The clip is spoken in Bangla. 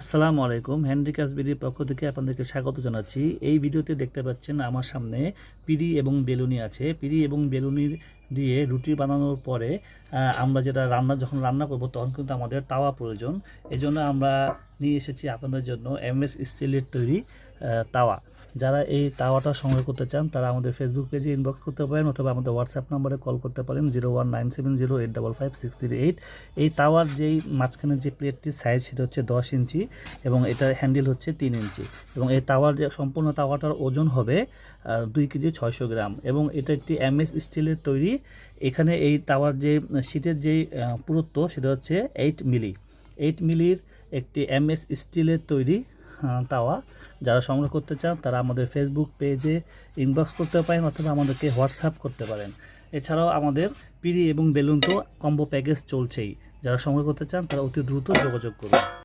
আসসালামু আলাইকুম হ্যান্ড্রিকাস বিডির পক্ষ থেকে আপনাদেরকে স্বাগত জানাচ্ছি। এই ভিডিওতে দেখতে পাচ্ছেন আমার সামনে পিড়ি এবং বেলুনি আছে। পিড়ি এবং বেলুনির দিয়ে রুটি বানানোর পরে আমরা যেটা রান্না, যখন রান্না করব তখন কিন্তু আমাদের তাওয়া প্রয়োজন। এজন্য আমরা নিয়ে এসেছি আপনাদের জন্য এমএস স্টিলের তৈরি তাওয়া। যারা এই তাওয়াটা সংগ্রহ করতে চান, তারা আমাদের ফেসবুক পেজে ইনবক্স করতে পারেন অথবা আমাদের হোয়াটসঅ্যাপ নম্বরে কল করতে পারেন zero one nine seven zero eight double five six three eight এই তাওয়ার যেই মাঝখানে যে প্লেটটির সাইজ সেটা হচ্ছে দশ ইঞ্চি এবং এটার হ্যান্ডেল হচ্ছে তিন ইঞ্চি। এবং এই তাওয়ার যে সম্পূর্ণ তাওয়াটার ওজন হবে দুই কেজি ছয়শো গ্রাম। এবং এটা একটি এমএস স্টিলের তৈরি। এখানে এই তাওয়ার যে শীটের যে পুরুত্ব, সেটা হচ্ছে এইট মিলি এইট মিলির একটি এমএস স্টিলের তৈরি তাওয়া। যারা সংগ্রহ করতে চান, তারা আমাদের ফেসবুক পেজে ইনবক্স করতে পারেন অথবা আমাদেরকে হোয়াটসঅ্যাপ করতে পারেন। এছাড়াও আমাদের পিড়ি এবং বেলুন তো কম্বো প্যাকেজ চলছেই। যারা সংগ্রহ করতে চান, তারা অতি দ্রুত যোগাযোগ করুন।